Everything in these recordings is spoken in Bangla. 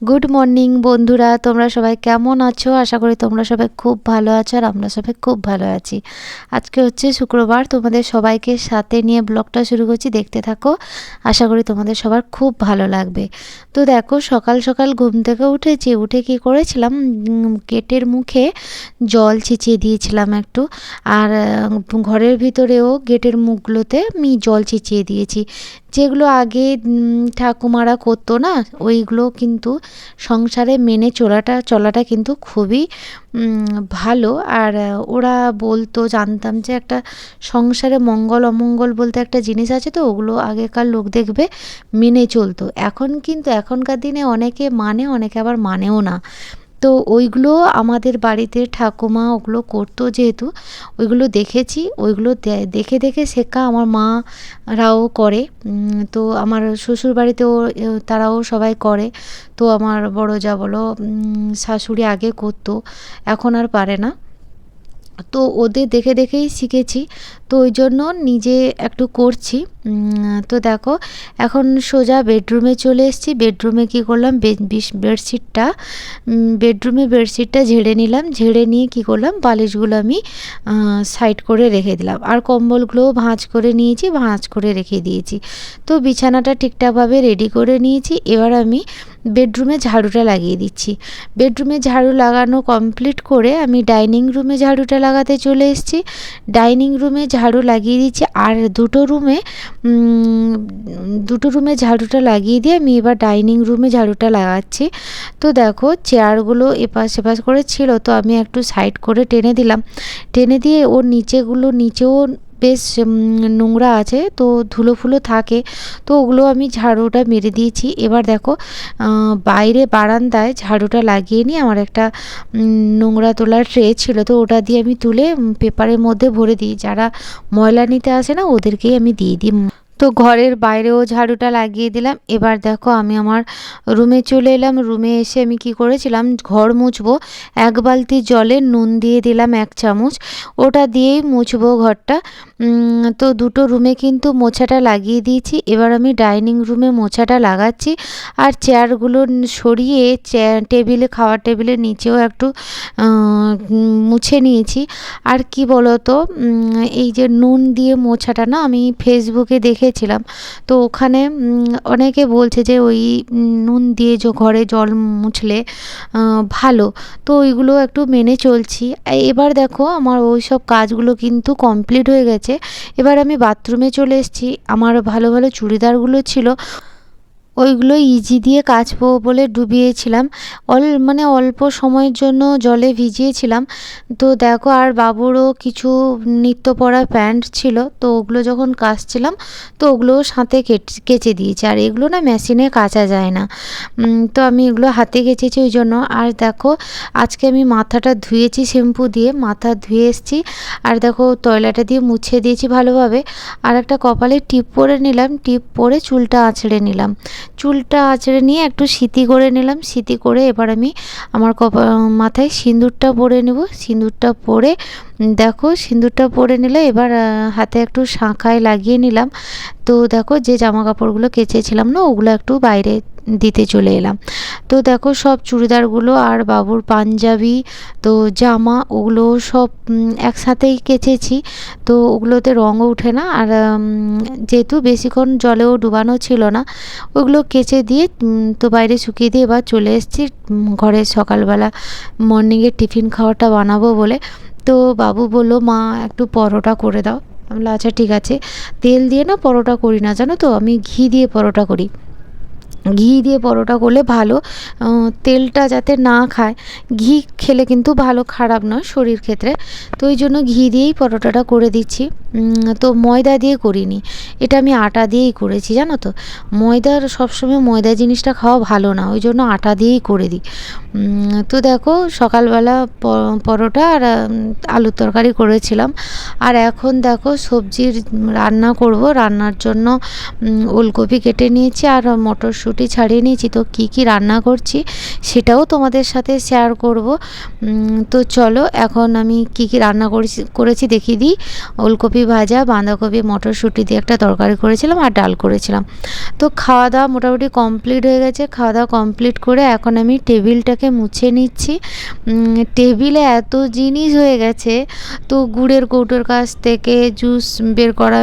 গুড মর্নিং বন্ধুরা। তোমরা সবাই কেমন আছো? আশা করি তোমরা সবাই খুব ভালো আছো আর আমরা সবাই খুব ভালো আছি। আজকে হচ্ছে শুক্রবার, তোমাদের সবাইকে সাথে নিয়ে ব্লগটা শুরু করছি। দেখতে থাকো। আশা করি তোমাদের সবার খুব ভালো লাগবে। তো দেখো, সকাল সকাল ঘুম থেকে উঠেছি। উঠে কি করেছিলাম? গেটের মুখে জল ছিটিয়ে দিয়েছিলাম একটু। আর ঘরের ভিতরেও গেটের মুখগুলোতে আমি জল ছিটিয়ে দিয়েছি। যেগুলো আগে ঠাকুমারা করতো না, ওইগুলো কিন্তু সংসারে মেনে চলাটা চলাটা কিন্তু খুবই ভালো। আর ওরা বলতো, জানতাম যে একটা সংসারে মঙ্গল, অমঙ্গল বলতে একটা জিনিস আছে তো, ওগুলো আগেকার লোক দেখবে, মেনে চলতো। এখন কিন্তু এখনকার দিনে অনেকে মানে অনেকে আবার মানেও না। তো ওইগুলো আমাদের বাড়িতে ঠাকুমা ওগুলো করতো যেহেতু, ওইগুলো দেখেছি, ওইগুলো দেখে দেখে শেখা আমার মারাও করে। তো আমার শ্বশুর বাড়িতেও তারাও সবাই করে। তো আমার বড় যা বলো শাশুড়ি আগে করতো, এখন আর পারে না। তো ওদের দেখে দেখেই শিখেছি। তো ওই জন্য নিজে একটু করছি। তো দেখো, এখন সোজা বেডরুমে চলে এসেছি। বেডরুমে কি করলাম? বেডশিটটা বেডরুমে বেডশিটটা ঝেড়ে নিলাম। ঝেড়ে নিয়ে কি করলাম? বালিশগুলো আমি সাইড করে রেখে দিলাম। আর কম্বলগুলোও ভাঁজ করে নিয়েছি, ভাঁজ করে রেখে দিয়েছি। তো বিছানাটা ঠিকঠাকভাবে রেডি করে নিয়েছি। এবার আমি বেডরুমে ঝাড়ুটা লাগিয়ে দিচ্ছি। বেডরুমে ঝাড়ু লাগানো কমপ্লিট করে আমি ডাইনিং রুমে ঝাড়ুটা লাগাতে চলে এসেছি। ডাইনিং রুমে ঝাড়ু লাগিয়ে দিচ্ছি। আর দুটো রুমে দুটো রুমে ঝাড়ুটা লাগিয়ে দিয়ে আমি এবার ডাইনিং রুমে ঝাড়ুটা লাগাচ্ছি। তো দেখো, চেয়ারগুলো এপাশ এপাশ করে ছিল, তো আমি একটু সাইড করে টেনে দিলাম। টেনে দিয়ে ওর নিচেগুলো, নিচেও বেশ নোংরা আছে, তো ধুলো ফুলো থাকে। তো ওগুলো আমি ঝাড়ুটা মেরে দিয়েছি। এবার দেখো বাইরে বারান্দায় ঝাড়ুটা লাগিয়ে নিয়ে আমার একটা নোংরা তোলার ট্রে ছিল। তো ওটা দিয়ে আমি তুলে পেপারের মধ্যে ভরে দিই। যারা ময়লা নিতে আসে না, ওদেরকেই আমি দিয়ে দিই। তো ঘরের বাইরেও ঝাড়ুটা লাগিয়ে দিলাম। এবার দেখো আমি আমার রুমে চলে এলাম। রুমে এসে আমি কি করেছিলাম? ঘর মুছবো। এক বালতি জলে নুন দিয়ে দিলাম এক চামচ। ওটা দিয়েই মুছবো ঘরটা। তো দুটো রুমে কিন্তু মোছাটা লাগিয়ে দিয়েছি। এবার আমি ডাইনিং রুমে মোছাটা লাগাচ্ছি। আর চেয়ারগুলো সরিয়ে টেবিলে, খাওয়ার টেবিলের নিচেও একটু মুছে নিয়েছি। আর কি বলতো? এই যে নুন দিয়ে মোছাটা না, আমি ফেসবুকে দেখেছিলাম তো ওখানে অনেকে বলছে যে ওই নুন দিয়ে যে ঘরে জল মুছলে ভালো। তো ওইগুলো একটু মেনে চলছি। এবার দেখো আমার ওই সব কাজগুলো কিন্তু কমপ্লিট হয়ে গেছে। এবার আমি বাথরুমে চলে এসেছি। আমার ভালো ভালো চুড়িদারগুলো ছিল। ওইগুলো ইজি দিয়ে কাচবো বলে ডুবিয়েছিলাম। অল মানে অল্প সময়ের জন্য জলে ভিজিয়েছিলাম। তো দেখো আর বাবুরও কিছু নিত্য পরা প্যান্ট ছিল, তো ওগুলো যখন কাচছিলাম, তো ওগুলোও সাথে কেচে দিয়েছি। আর এগুলো না মেশিনে কাচা যায় না। তো আমি এগুলো হাতে কেচেছি ওই জন্য। আর দেখো, আজকে আমি মাথাটা ধুয়েছি শ্যাম্পু দিয়ে, মাথা ধুয়ে এসেছি। আর দেখো, তয়লাটা দিয়ে মুছে দিয়েছি ভালোভাবে। আর একটা কপালে টিপ পরে নিলাম, টিপ পরে চুলটা আঁচড়ে নিলাম। চুলটা আঁচড়ে নিয়ে একটু সিতি করে নিলাম। সিতি করে এবার আমি আমার কপা মাথায় সিঁদুরটা পরে নেব। সিঁদুরটা পরে দেখো সিঁদুরটা পরে নিলে এবার হাতে একটু শাঁখায় লাগিয়ে নিলাম। তো দেখো যে জামা কাপড়গুলো কেচেছিলাম না, ওগুলো একটু বাইরে দিতে চলে এলাম। তো দেখো সব চুড়িদারগুলো আর বাবুর পাঞ্জাবি, তো জামা ওগুলো সব একসাথেই কেচেছি। তো ওগুলোতে রঙও ওঠে না। আর যেহেতু বেশিক্ষণ জলেও ডুবানো ছিল না, ওগুলো কেচে দিয়ে তো বাইরে শুকিয়ে দিয়ে এবার চলে এসেছি ঘরে সকালবেলা মর্নিংয়ে টিফিন খাওয়াটা বানাবো বলে। তো বাবু বলল, মা, একটু পরোটা করে দাও। আমি আচ্ছা ঠিক আছে। তেল দিয়ে না পরোটা করি না, জানো তো? আমি ঘি দিয়ে পরোটা করি। ঘি দিয়ে পরোটা করলে ভালো। তেলটা যাতে না খায়, ঘি খেলে কিন্তু ভালো খারাপ নয় শরীর ক্ষেত্রে। তো ওই জন্য ঘি দিয়েই পরোটাটা করে দিচ্ছি। তো ময়দা দিয়ে করিনি। এটা আমি আটা দিয়েই করেছি, জানো তো? ময়দার সবসময় ময়দা জিনিসটা খাওয়া ভালো না, ওই জন্য আটা দিয়েই করে দিই। তো দেখো, সকালবেলা পরোটা আর আলুর তরকারি করেছিলাম। আর এখন দেখো, সবজির রান্না করব। রান্নার জন্য ওলকপি কেটে নিয়েছি আর মটরশুঁটি ছাড়িয়ে নিয়েছি। তো কি কি রান্না করছি সেটাও তোমাদের সাথে শেয়ার করব। তো চলো এখন আমি কি কি রান্না করেছি করেছি দেখিয়ে দিই। ওলকপি ভাজা, বাঁধাকপি, মটরশুঁটি দিয়ে একটা তরকারি করেছিলাম আর ডাল করেছিলাম। তো খাওয়া দাওয়া মোটামুটি কমপ্লিট হয়ে গেছে। খাওয়া দাওয়া কমপ্লিট করে এখন আমি টেবিলটাকে মুছে নিচ্ছি। টেবিলে এত জিনিস হয়ে গেছে। তো গুড়ের কৌটোর কাছ থেকে, জুস বের করা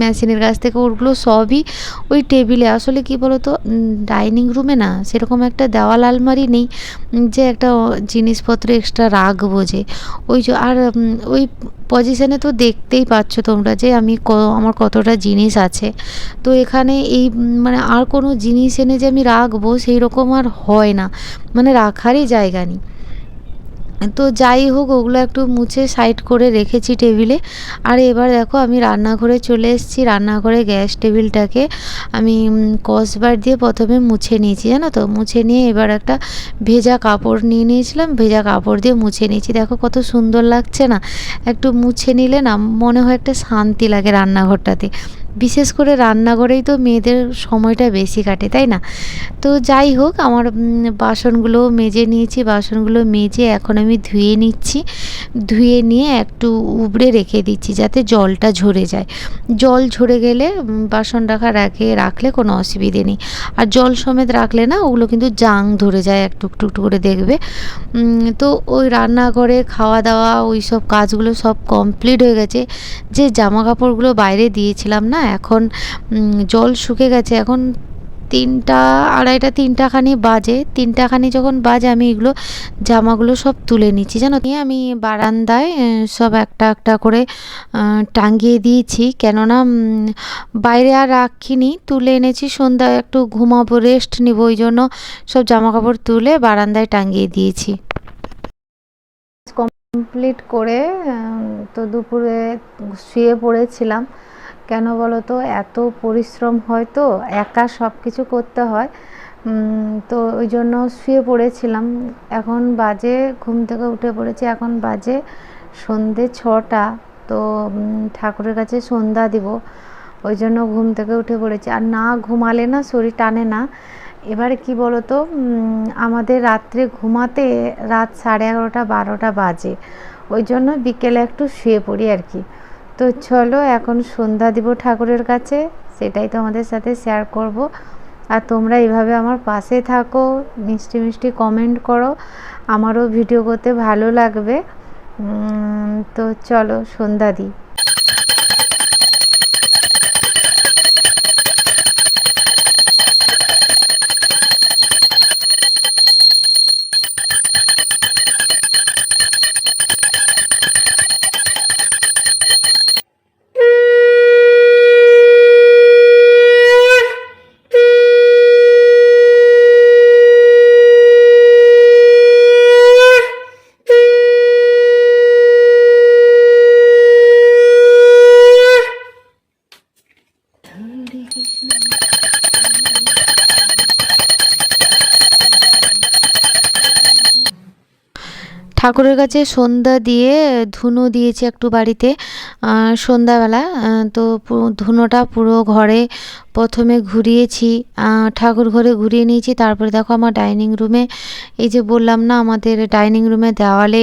মেশিনের কাছ থেকে, ওগুলো সবই ওই টেবিলে। আসলে কি বলতো? ডাইনিং রুমে না সেরকম একটা দেওয়াল আলমারি নেই যে একটা জিনিসপত্র এক্সট্রা রাখব যে। ওই যে, আর ওই পজিশানে তো দেখতেই পাচ্ছ তোমরা যে আমি ক- আমার কতটা জিনিস আছে। তো এখানে এই মানে আর কোনো জিনিস এনে যে আমি রাখব সেই রকম আর হয় না। মানে রাখারই জায়গা নেই। তো যাই হোক, ওগুলো একটু মুছে সাইড করে রেখেছি টেবিলে আর এবার দেখো, আমি রান্নাঘরে চলে এসেছি। রান্নাঘরে গ্যাস টেবিলটাকে আমি কসবার দিয়ে প্রথমে মুছে নিয়েছি, জানো তো? মুছে নিয়ে এবার একটা ভেজা কাপড় নিয়ে নিয়েছিলাম। ভেজা কাপড় দিয়ে মুছে নিয়েছি। দেখো কত সুন্দর লাগছে না? একটু মুছে নিলে না, মনে হয় একটা শান্তি লাগে রান্নাঘরটাতে। বিশেষ করে রান্নাঘরেই তো মেয়েদের সময়টা বেশি কাটে, তাই না? তো যাই হোক, আমার বাসনগুলো মেজে নিয়েছি, বাসনগুলো মেজে এখন আমি ধুয়ে নিচ্ছি। ধুয়ে নিয়ে একটু উবড়ে রেখে দিচ্ছি যাতে জলটা ঝরে যায়। জল ঝরে গেলে বাসন রাখার আগে রাখলে কোনো অসুবিধে নেই। আর জল সমেত রাখলে না, ওগুলো কিন্তু জাং ধরে যায় একটু একটু করে দেখবে। তো ওই রান্নাঘরে খাওয়া দাওয়া ওই সব কাজগুলো সব কমপ্লিট হয়ে গেছে। যে জামা কাপড়গুলো বাইরে দিয়েছিলাম না এখন জল শুকে গেছে। এখন তিনটা, আড়াইটা, তিনটাখানি বাজে। তিনটাখানি যখন বাজে, আমি এগুলো, জামাগুলো সব তুলে নিচ্ছি। জানো নিয়ে আমি বারান্দায় সব একটা একটা করে টাঙ্গিয়ে দিয়েছি। কেননা বাইরে আর রাখিনি। তুলে এনেছি, সন্ধ্যায় একটু ঘুমাবো, রেস্ট নিব, ওই জন্য সব জামা কাপড় তুলে বারান্দায় টাঙিয়ে দিয়েছি। কমপ্লিট করে তো দুপুরে শুয়ে পড়েছিলাম। কেন বলো তো? এত পরিশ্রম হয় তো, একা সব কিছু করতে হয়। তো ওই জন্য শুয়ে পড়েছিলাম। এখন বাজে, ঘুম থেকে উঠে পড়েছি। এখন বাজে সন্ধে ছটা। তো ঠাকুরের কাছে সন্ধ্যা দিব। ওই জন্য ঘুম থেকে উঠে পড়েছি। আর না ঘুমালে না শরীর টানে না। এবার কি বলো তো? আমাদের রাত্রে ঘুমাতে রাত সাড়ে এগারোটা, বারোটা বাজে। ওই জন্য বিকেলে একটু শুয়ে পড়ি আর কি। তো চলো, এখন সন্ধ্যা দিব ঠাকুরের কাছে, সেটাই তোমাদের সাথে শেয়ার করব। আর তোমরা এভাবে আমার পাশে থাকো, মিষ্টি মিষ্টি কমেন্ট করো, আমারও ভিডিও করতে ভালো লাগবে। তো চলো, সন্ধ্যা দিই ঠাকুরের কাছে সন্ধ্যা দিয়ে ধুনো দিয়েছি একটু বাড়িতে সন্ধ্যাবেলা তো ধুনোটা পুরো ঘরে প্রথমে ঘুরিয়েছি ঠাকুর ঘরে ঘুরিয়ে নিয়েছি, তারপরে দেখো আমার ডাইনিং রুমে, এই যে বললাম না আমাদের ডাইনিং রুমে দেওয়ালে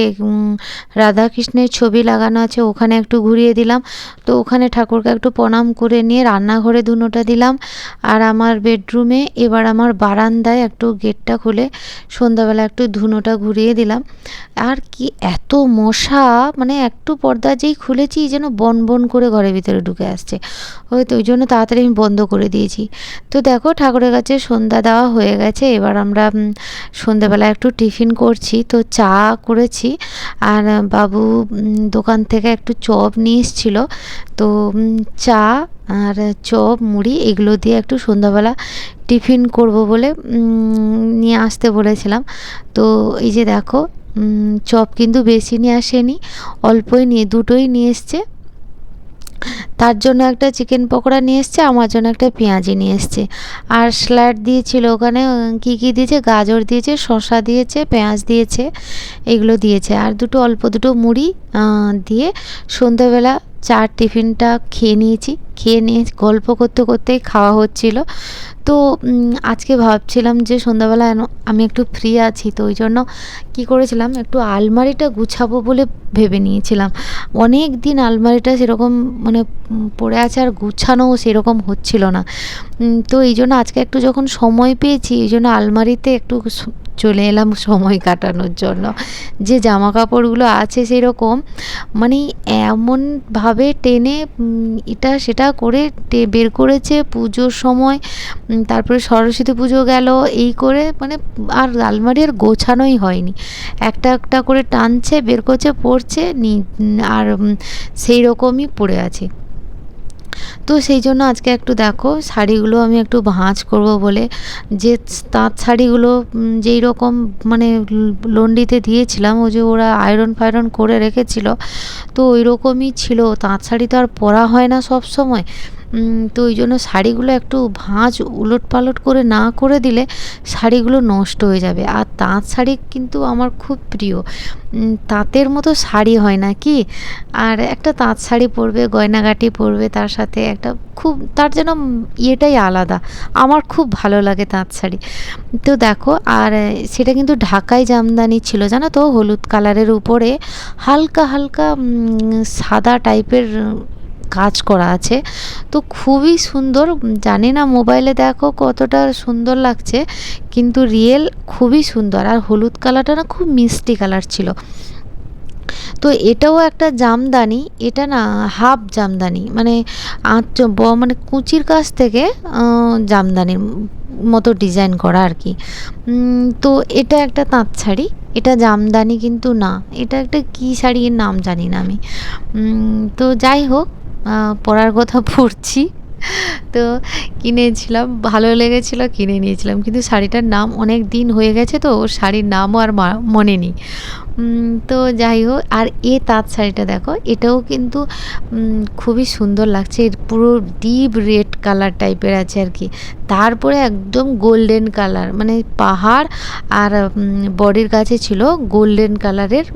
রাধাকৃষ্ণের ছবি লাগানো আছে, ওখানে একটু ঘুরিয়ে দিলাম। তো ওখানে ঠাকুরকে একটু প্রণাম করে নিয়ে রান্নাঘরে ধুনোটা দিলাম। আর আমার বেডরুমে এবার আমার বারান্দায় একটু গেটটা খুলে সন্ধ্যাবেলা একটু ধুনোটা ঘুরিয়ে দিলাম। আর কি এত মশা মানে একটু পর্দা যেই খুলেছি যেন বন বন করে ঘরের ভিতরে ঢুকে আসছে। হয়তো ওই জন্য তাড়াতাড়ি আমি বন্ধ করে দিয়েছি। তো দেখো ঠাকুরের কাছে সন্ধ্যা দেওয়া হয়ে গেছে, এবার আমরা সন্ধ্যাবেলা একটু টিফিন করছি। তো চা করেছি আর বাবু দোকান থেকে একটু চপ নিয়ে এসেছিল। তো চা আর চপ, মুড়ি এগুলো দিয়ে একটু সন্ধ্যাবেলা টিফিন করব বলে নিয়ে আসতে বলেছিলাম। তো এই যে দেখো চপ কিন্তু বেশি নিয়ে আসেনি, অল্পই নিয়ে, দুটোই নিয়ে এসছে। তার জন্য একটা চিকেন পকোড়া নিয়ে এসছে, আমার জন্য একটা পেঁয়াজি নিয়ে এসছে। আর স্যালাড দিয়েছিল ওখানে কি কী দিয়েছে? গাজর দিয়েছে, শসা দিয়েছে, পেঁয়াজ দিয়েছে, এগুলো দিয়েছে। আর দুটো, অল্প দুটো মুড়ি দিয়ে সন্ধ্যাবেলা চার টিফিনটা খেয়ে নিয়েছি। খেয়ে নিয়ে গল্প করতে করতেই খাওয়া হচ্ছিল। তো আজকে ভাবছিলাম যে সন্ধ্যাবেলা আমি একটু ফ্রি আছি, তো ওই জন্য কী করেছিলাম, একটু আলমারিটা গুছাবো বলে ভেবে নিয়েছিলাম। অনেক দিন আলমারিটা সেরকম মানে পড়ে আছে আর গুছানোও সেরকম হচ্ছিল না। তো এই জন্য আজকে একটু যখন সময় পেয়েছি এই জন্য আলমারিতে একটু চলে এলাম সময় কাটানোর জন্য। যে জামা কাপড়গুলো আছে সেরকম মানে এমনভাবে টেনে এটা সেটা করে বের করেছে পুজোর সময় তারপরে সরস্বতী পুজো গেল, এই করে মানে আর আলমারি আর গোছানোই হয়নি। একটা একটা করে টানছে, বের করছে পড়ছে আর সেই রকমই পড়ে আছে। তো সেই জন্য আজকে একটু দেখো, শাড়িগুলো আমি একটু ভাঁজ করব বলে। যে তাঁত শাড়িগুলো যেই রকম মানে লন্ডিতে দিয়েছিলাম ও যে ওরা আয়রন ফায়রন করে রেখেছিল, তো ওই রকমই ছিল। তাঁত শাড়ি তো আর পরা হয় না সব সময়। তো ওই জন্য শাড়িগুলো একটু ভাঁজ উলট পালট করে না করে দিলে শাড়িগুলো নষ্ট হয়ে যাবে। আর তাঁত শাড়ি কিন্তু আমার খুব প্রিয়। তাঁতের মতো শাড়ি হয় না কি? আর একটা তাঁত শাড়ি পরবে, গয়নাগাটি পরবে, তার সাথে একটা খুব, তার যেন ইয়েটাই আলাদা। আমার খুব ভালো লাগে তাঁত শাড়ি। তো দেখো, আর সেটা কিন্তু ঢাকাই জামদানি ছিল, জানো তো? হলুদ কালারের উপরে হালকা হালকা সাদা টাইপের কাজ করা আছে। তো খুবই সুন্দর, জানি না মোবাইলে দেখো কতটা সুন্দর লাগছে, কিন্তু রিয়েল খুবই সুন্দর। আর হলুদ কালারটা না খুব মিষ্টি কালার ছিল। তো এটাও একটা জামদানি, এটা না হাফ জামদানি মানে আঁচ মানে কুচির কাছ থেকে জামদানির মতো ডিজাইন করা আর কি। তো এটা একটা তাঁত শাড়ি, এটা জামদানি কিন্তু না, এটা একটা কী শাড়ির নাম জানি না আমি। তো যাই হোক পরার কথা পড়ছি। তো কিনেছিলাম, ভালো লেগেছিলো, কিনে নিয়েছিলাম। কিন্তু শাড়িটার নাম অনেক দিন হয়ে গেছে তো, ওর শাড়ির নামও আর মনে নেই। তো যাই হোক, আর এ তাঁত শাড়িটা দেখো, এটাও কিন্তু খুবই সুন্দর লাগছে। এর পুরো ডিপ রেড কালার টাইপের আছে আর কি। তারপরে একদম গোল্ডেন কালার মানে পাহাড় আর বডির কাছে ছিল গোল্ডেন কালারের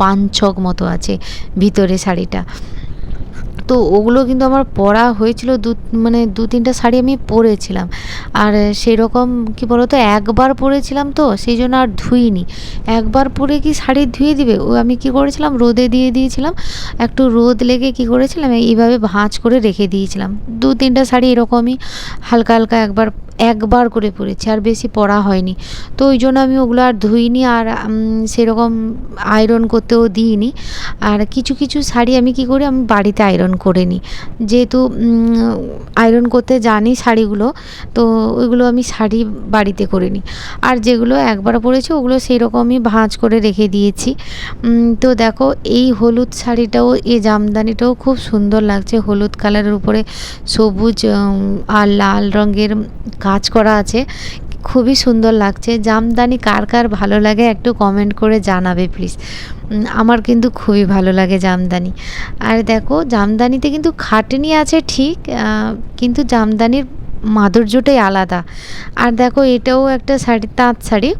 পাঞ্চক মতো আছে ভিতরে শাড়িটা। তো ওগুলো কিন্তু আমার পরা হয়েছিল দু মানে দু তিনটা শাড়ি আমি পরেছিলাম। আর সেরকম কি বলতো, একবার পরেছিলাম তো, সেই জন্য আর ধুইনি। একবার পরে কি শাড়ি ধুয়ে দিবে? ও আমি কি করেছিলাম, রোদে দিয়ে দিয়েছিলাম। একটু রোদ লেগে কি করেছিলাম, এইভাবে ভাঁজ করে রেখে দিয়েছিলাম। দু তিনটা শাড়ি এরকমই হালকা হালকা একবার একবার করে পরেছি, আর বেশি পরা হয়নি। তো ওই জন্য আমি ওগুলো আর ধুইনি, আর সেরকম আয়রন করতেও দিইনি। আর কিছু কিছু শাড়ি আমি কি করি, আমি বাড়িতে আয়রন করে নিই যেহেতু আয়রন করতে জানি শাড়িগুলো, তো ওইগুলো আমি শাড়ি বাড়িতে করে নিই আর যেগুলো একবার পরেছি, ওগুলো সেই রকমই ভাঁজ করে রেখে দিয়েছি। তো দেখো, এই হলুদ শাড়িটাও এই জামদানিটাও খুব সুন্দর লাগছে। হলুদ কালারের উপরে সবুজ আর লাল রঙের কাজ করা আছে। খুবই সুন্দর লাগছে। জামদানি কার কার ভালো লাগে একটু কমেন্ট করে জানাবে প্লিজ আমার কিন্তু খুবই ভালো লাগে জামদানি। আর দেখো, জামদানিতে কিন্তু খাটনি আছে ঠিক কিন্তু জামদানির মাধুর্যটাই আলাদা। আর দেখো, এটাও একটা শাড়ি, তাঁত শাড়ি।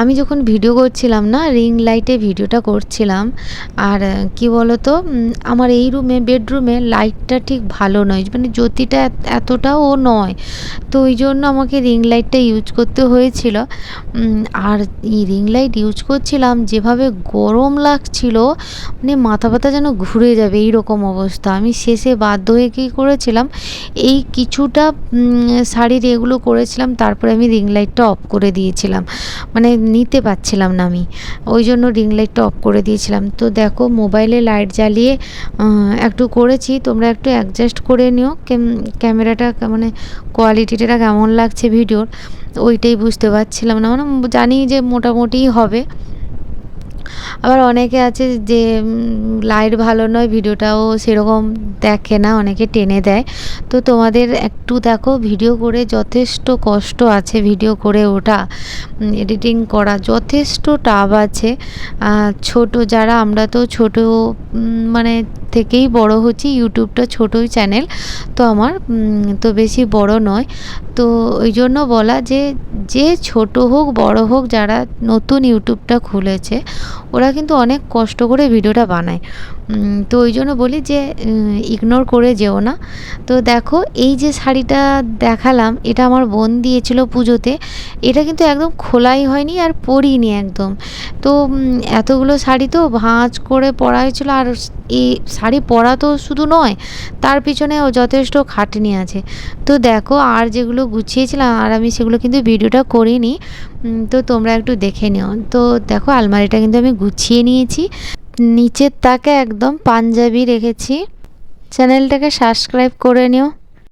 আমি যখন ভিডিও করছিলাম না রিং লাইটে ভিডিওটা করছিলাম, আর কি বলতো আমার এই রুমে বেডরুমে লাইটটা ঠিক ভালো নয় মানে জ্যোতিটা এতটাও নয়। তো ওই জন্য আমাকে রিং লাইটটা ইউজ করতে হয়েছিল। আর এই রিং লাইট ইউজ করছিলাম, যেভাবে গরম লাগছিল মানে মাথা ব্যথা যেন ঘুরে যাবে এই রকম অবস্থা। আমি শেষে বাধ্য হয়ে কী করেছিলাম, এই কিছুটা শাড়ির এগুলো করেছিলাম, তারপরে আমি রিং লাইটটা অফ করে দিয়েছিলাম। মানে নিতে পারছিলাম না আমি। ওই জন্য রিং লাইটটা অফ করে দিয়েছিলাম। তো দেখো মোবাইলে লাইট জ্বালিয়ে একটু করেছি। তোমরা একটু অ্যাডজাস্ট করে নিও। ক্যামেরাটা মানে কোয়ালিটিটা কেমন লাগছে ভিডিওর ওইটাই বুঝতে পারছিলাম না। মানে জানি যে মোটামুটি হবে। আবার অনেকে আছে যে লাইট ভালো নয়, ভিডিওটাও সেরকম দেখে না, অনেকে টেনে দেয়। তো তোমাদের একটু দেখো ভিডিও করে যথেষ্ট কষ্ট আছে ভিডিও করে ওটা এডিটিং করা, যথেষ্ট টাব আছে। ছোট যারা, আমরা তো ছোট মানে থেকেই বড় হচ্ছি, ইউটিউবটা ছোটোই চ্যানেল, তো আমার তো বেশি বড় নয়। তো ওই জন্য বলা যে যে ছোট হোক, বড় হোক, যারা নতুন ইউটিউবটা খুলেছে, ওরা কিন্তু অনেক কষ্ট করে ভিডিওটা বানায়। তো ওই জন্য বলি যে ইগনোর করে যেও না। তো দেখো, এই যে শাড়িটা দেখালাম, এটা আমার বোন দিয়েছিল পুজোতে, এটা কিন্তু একদম খোলাই হয়নি আর পরিনি একদম। তো এতগুলো শাড়ি তো ভাঁজ করে পরা হয়েছিল, আর এই শাড়ি পরা তো শুধু নয়, তার পিছনেও যথেষ্ট খাটনি আছে। তো দেখো, আর যেগুলো গুছিয়েছিলাম, আর আমি সেগুলো কিন্তু ভিডিওটা করিনি তো তোমরা একটু দেখে নিও। তো দেখো, আলমারিটা কিন্তু আমি গুছিয়ে নিয়েছি। নিচের তাকে একদম পাঞ্জাবি রেখেছি। চ্যানেলটাকে সাবস্ক্রাইব করে নিও।